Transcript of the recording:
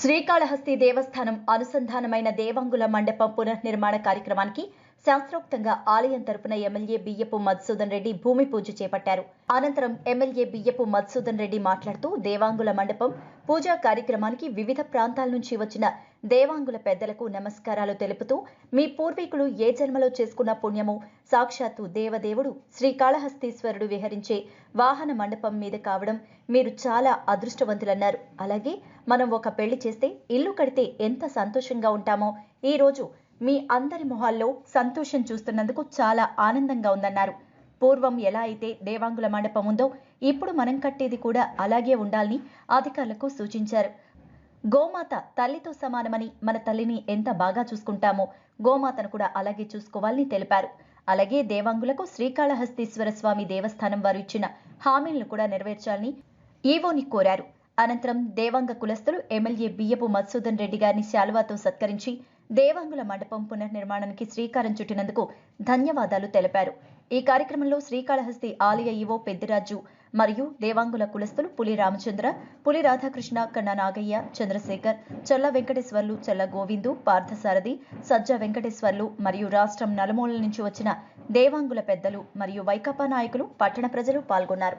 శ్రీకాళహస్తి దేవస్థానం అనుసంధానమైన దేవాంగుల మండపం పునర్నిర్మాణ కార్యక్రమానికి శాస్త్రోక్తంగా ఆలయం తరపున ఎమ్మెల్యే బియ్యపు మధుసూదన్ రెడ్డి భూమి పూజ చేపట్టారు. అనంతరం ఎమ్మెల్యే బియ్యపు మధుసూదన్ రెడ్డి మాట్లాడుతూ దేవాంగుల మండపం పూజా కార్యక్రమానికి వివిధ ప్రాంతాల నుంచి వచ్చిన దేవాంగుల పెద్దలకు నమస్కారాలు తెలుపుతూ మీ పూర్వీకులు ఏ జన్మలో చేసుకున్న పుణ్యము సాక్షాత్తు దేవదేవుడు శ్రీకాళహస్తీశ్వరుడు విహరించే వాహన మండపం మీద కావడం మీరు చాలా అదృష్టవంతులన్నారు. అలాగే మనం ఒక పెళ్ళి చేస్తే ఇల్లు కడితే ఎంత సంతోషంగా ఉంటామో ఈ రోజు మీ అందరి మొహాల్లో సంతోషం చూస్తున్నందుకు చాలా ఆనందంగా ఉందన్నారు. పూర్వం ఎలా అయితే దేవాంగుల మండపం ఉందో ఇప్పుడు మనం కట్టేది కూడా అలాగే ఉండాలని అధికారులకు సూచించారు. గోమాత తల్లితో సమానమని మన తల్లిని ఎంత బాగా చూసుకుంటామో గోమాతను కూడా అలాగే చూసుకోవాలని తెలిపారు. అలాగే దేవాంగులకు శ్రీకాళహస్తీశ్వర స్వామి దేవస్థానం వారు ఇచ్చిన హామీలను కూడా నెరవేర్చాలని ఈవోని కోరారు. అనంతరం దేవాంగ కులస్తులు ఎమ్మెల్యే బియ్యపు మధుసూదన్ రెడ్డి గారిని శాలువాతో సత్కరించి దేవాంగుల మండపం పునర్నిర్మాణానికి శ్రీకారం చుట్టినందుకు ధన్యవాదాలు తెలిపారు. ఈ కార్యక్రమంలో శ్రీకాళహస్తి ఆలయ ఈవో పెద్దిరాజు మరియు దేవాంగుల కులస్తులు పులి రామచంద్ర పులి రాధాకృష్ణ కన్న నాగయ్య చంద్రశేఖర్ చల్ల వెంకటేశ్వర్లు చల్ల గోవిందు పార్థసారథి సజ్జ వెంకటేశ్వర్లు మరియు రాష్ట్రం నలుమూలల నుంచి వచ్చిన దేవాంగుల పెద్దలు మరియు వైకాపా నాయకులు పట్టణ ప్రజలు పాల్గొన్నారు.